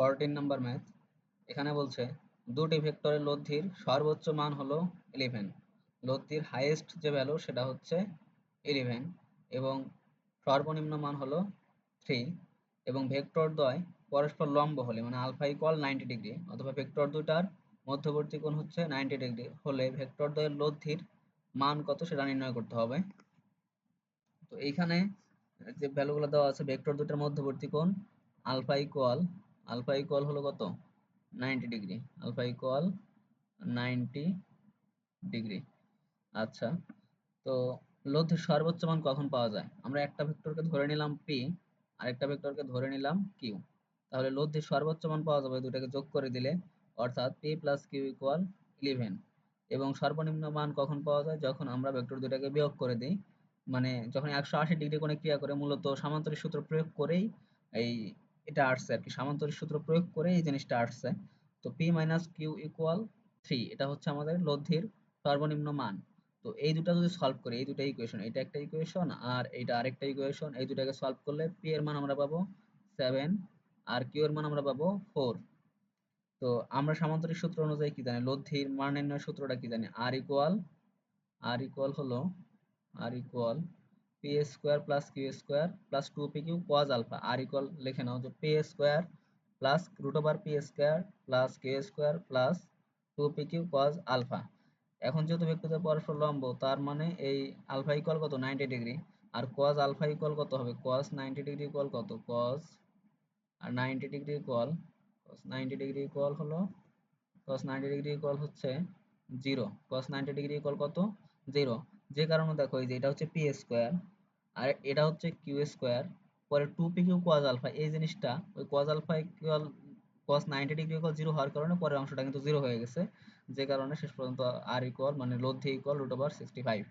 Fourteen number math এখানে বলছে, দুটি ভেক্টরের লব্ধির সর্বোচ্চ মান হলো ইলেভেন লব্ধির হাইয়েস্ট যে ভ্যালু সেটা হচ্ছে ইলেভেন এবং সর্বনিম্ন মান হলো থ্রি এবং ভেক্টর দ্বয় পরস্পর লম্ব হলে মানে আলফা ইকুয়াল নাইনটি ডিগ্রি অথবা ভেক্টর দুটার মধ্যবর্তী কোণ হচ্ছে নাইনটি ডিগ্রি হলে ভেক্টর দ্বয়ের লব্ধির মান কত সেটা নির্ণয় করতে হবে। তো এইখানে যে ভ্যালুগুলো দেওয়া আছে ভেক্টর দুটার মধ্যবর্তী কোণ আলফা ইকুয়াল আলফা ইকুয়াল হলো কত? Ninety degree alpha equal ninety degree আচ্ছা তো লব্ধির সর্বোচ্চ মান কখন পাওয়া যায়? আমরা একটা ভেক্টরকে ধরে নিলাম পি আরেকটা ভেক্টরকে ধরে নিলাম কিউ তাহলে লব্ধির সর্বোচ্চ মান পাওয়া যাবে দুটাকে যোগ করে দিলে, অর্থাৎ P plus Q equal eleven এবং সর্বনিম্ন মান কখন পাওয়া যায়? যখন আমরা ভেক্টর দুটাকে বিয়োগ করে দিই। মানে যখন একশো আশি ডিগ্রি কোণে ক্রিয়া করে, মূলত সামান্তরিক সূত্র প্রয়োগ করেই এই এটা আসছে আর কি। সামান্তরিক সূত্র প্রয়োগ করে এই জিনিসটা আসছে তো P minus Q equal three এটা হচ্ছে আমাদের লব্ধির সর্বনিম্ন মান। তো এই দুটা যদি সলভ করি, এই দুটা ইকুয়েশন এটা একটা ইকুয়েশন আর এইটা আরেকটা ইকুয়েশন এই দুটাকে সলভ করলে পি এর মান আমরা পাবো সেভেন আর কিউ এর মান আমরা পাবো ফোর তো আমরা সামান্তরিক সূত্র অনুযায়ী কি জানি, লব্ধির মান নির্ণয়ের সূত্রটা কি জানি আর ইকুয়াল আর ইকুয়াল হলো R equal P square plus Q square plus two P Q cos alpha R equal লিখে নাও যে P square plus root over square plus Q square plus two P Q cos alpha এখন যেহেতু ভেক্টরদের পরস্পর লম্ব, তার মানে এই আলফা ইকুয়াল কত? নাইনটি ডিগ্রি আর কজ আলফা ইকুয়াল কত হবে? কজ নাইনটি ডিগ্রি ইকুয়াল কত? কজ আর ninety degree equal cos ninety degree equal হলো কজ নাইনটি ডিগ্রি ইকুয়াল হচ্ছে zero cos ninety degree equal কত? জিরো যে কারণে দেখো এই যে এটা হচ্ছে পি স্কোয়ার আর এটা হচ্ছে কিউ স্কোয়ার পরে two P Q cos alpha এই জিনিসটা ওই cos alpha equal cos ninety degree equal zero হওয়ার কারণে পরের অংশটা কিন্তু জিরো হয়ে গেছে, যে কারণে শেষ পর্যন্ত আর ইকুয়াল মানে লব্ধি equal root over sixty five